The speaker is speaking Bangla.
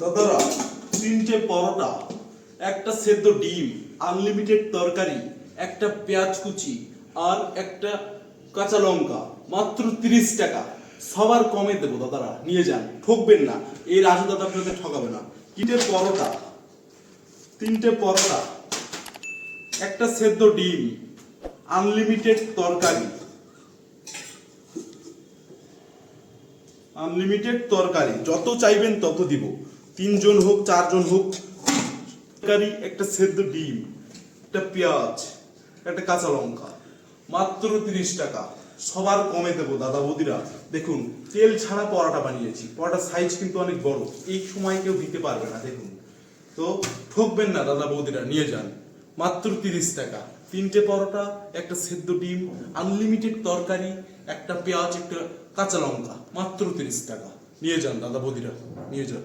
দাদারা তিনটে পরোটা, একটা সেদ্ধ ডিম আনলিমিটেড তরকারি, একটা পেঁয়াজ কুচি আর একটা কাঁচা লঙ্কা, মাত্র তিরিশ টাকা। সবার কমে দেবো দাদারা, নিয়ে যান, ঠকবেন না। এই রাজু দাদা আপনাদের ঠকাবে না। তিনটে পরোটা তিনটে পরোটা, একটা সেদ্ধ ডিম আনলিমিটেড তরকারি। আনলিমিটেড তরকারি, যত চাইবেন তত দিব। তিনজন হোক, চারজন হোক, তরকারি, একটা সেদ্ধ ডিম, একটা পেঁয়াজ, একটা কাঁচা লঙ্কা, মাত্র তিরিশ টাকা। সবার কমে দেবো, দাদা বৌদিরা। দেখুন, তেল ছাড়া পরোটা বানিয়েছি। পরোটার সাইজ কিন্তু অনেক বড়। এই সময় কেউ দিতে পারবে না, দেখুন। তো ঠকবেন না, দাদা বৌদিরা, নিয়ে যান। মাত্র তিরিশ টাকা। তিনটে পরোটা, একটা সেদ্ধ ডিম আনলিমিটেড তরকারি, একটা পেঁয়াজ, একটা কাঁচা লঙ্কা, মাত্র তিরিশ টাকা। নিয়ে যান, দাদা বৌদিরা, নিয়ে যান।